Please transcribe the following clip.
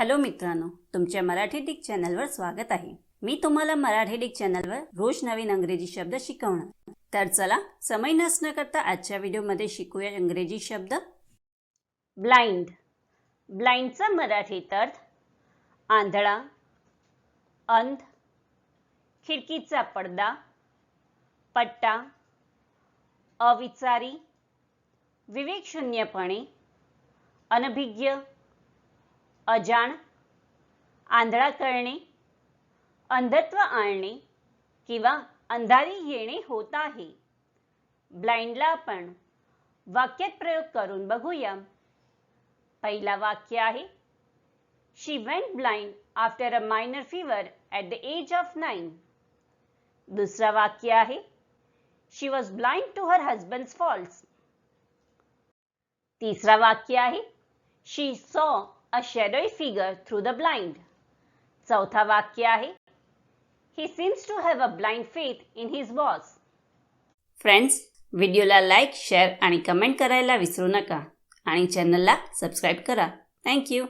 Hello मित्रांनो तुमच्या Marathi Dick चॅनलवर स्वागत आहे. मी तुम्हाला मराठी डिक चॅनलवर रोज नवीन अंग्रेजी शब्द शिकवणार. तर चला समय नसणं करता आजच्या व्हिडिओमध्ये शिकूया इंग्रजी शब्द. ब्लाइंड ब्लाइंडचा मराठीत अर्थ आंधळा अंध खिडकीचा पडदा पट्टा अविचारी विवेकशून्यपणे अनभिज्ञ अजाण आंधळा करणे अंधत्व आणणे किंवा अंधारी येणे होत आहे. ब्लाइंडला आपण वाक्यात प्रयोग करून बघूया. पहिला वाक्य आहे she went blind after a minor fever at the age of nine दुसरा वाक्य आहे she was blind to her husband faults तिसरा वाक्य आहे she saw a shadowy figure through the blind चौथा वाक्य आहे. He seems to have a blind faith in his boss friends व्हिडिओला लाईक शेअर आणि कमेंट करायला विसरू नका. आणि चॅनलला सबस्क्राईब करा. थँक्यू